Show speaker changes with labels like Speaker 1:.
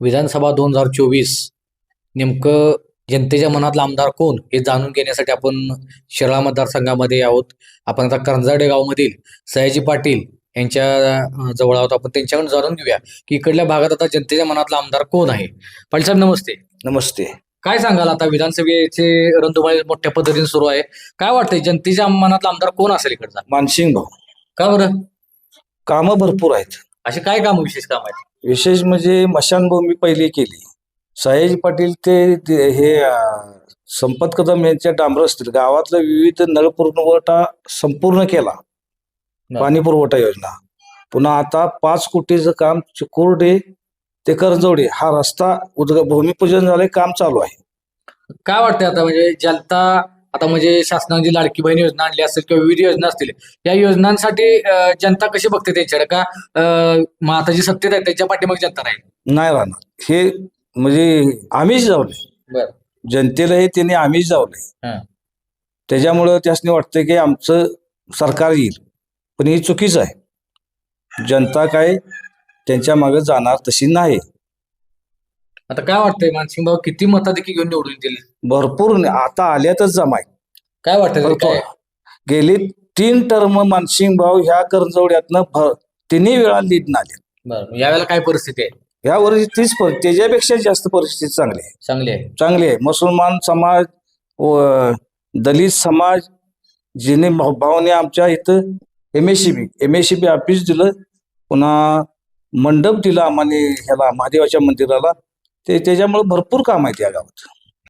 Speaker 1: विधानसभा दोन हजार चोवीस नेमकं जनतेच्या मनातला आमदार कोण हे जाणून घेण्यासाठी आपण शिराळा मतदारसंघामध्ये आहोत. आपण आता करंजाडे गावमधील सयाजी पाटील यांच्या जवळ आहोत. आपण त्यांच्याकडून जाणून घेऊया की इकडल्या भागात आता जनतेच्या मनातला आमदार कोण आहे. पाटील साहेब नमस्ते.
Speaker 2: नमस्ते.
Speaker 1: काय सांगाल आता? विधानसभेचे रणधुमाळी मोठ्या पद्धतीने सुरू आहे. काय वाटतंय? जनतेच्या मनातला आमदार कोण असेल इकडचा?
Speaker 2: मानसिंग भाऊ.
Speaker 1: का बरं?
Speaker 2: कामं भरपूर आहेत.
Speaker 1: असे काय काम विशेष काम आहेत?
Speaker 2: विशेष म्हणजे मशानभूमी पहिली केली. सयाजी पाटील ते ते हे अं, संपत कदम यांच्या डांबर असतील. गावातला विविध नळ पुरवठा संपूर्ण केला. पाणी पुरवठा योजना. पुन्हा आता पाच कोटीचं काम चिकुर्डे ते करंजवडे हा रस्ता उद्ग भूमिपूजन झालंय काम चालू आहे.
Speaker 1: काय वाटतंय आता? म्हणजे जनता आता म्हणजे शासनाने जी लाडकी बहीण योजना आणली असेल किंवा विविध योजना असतील या योजनांसाठी जनता कशी बघते त्यांच्याकडे? का मग आता जी सत्तेत आहे त्यांच्या पाठीमागे जनता राहील?
Speaker 2: नाही राहणार. हे म्हणजे आम्हीच जावले
Speaker 1: बरं.
Speaker 2: जनतेला हे त्यांनी आम्हीच जावले. त्याच्यामुळं त्यासनी वाटतं की आमचं सरकार येईल. पण ही चुकीच आहे. जनता काय त्यांच्या मागे जाणार तशी नाही.
Speaker 1: आता काय वाटतंय मानसिंग भाऊ किती मताधिकी घेऊन निवडून येतील
Speaker 2: भरपूर न- आता आल्यातच जमाय.
Speaker 1: काय वाटतंय काय?
Speaker 2: गेली तीन टर्म मानसिंग भाऊ ह्या करंजवड्यातनं तिन्ही वेळा लीड आले
Speaker 1: बरं यावेळेला काय परिस्थिती आहे?
Speaker 2: ह्या वर्षी तीच पर- त्याच्यापेक्षा जास्त परिस्थिती चांगली आहे.
Speaker 1: चांगली आहे.
Speaker 2: चांगली आहे. मुसलमान समाज व दलित समाज जिने भाव- भावाने आमच्या इथं M S C B M S C B office दिलं. पुन्हा मंडप दिला आम्हाला ह्याला महादेवाच्या मंदिराला. ते त्याच्यामुळे भरपूर काम आहेत या गावात.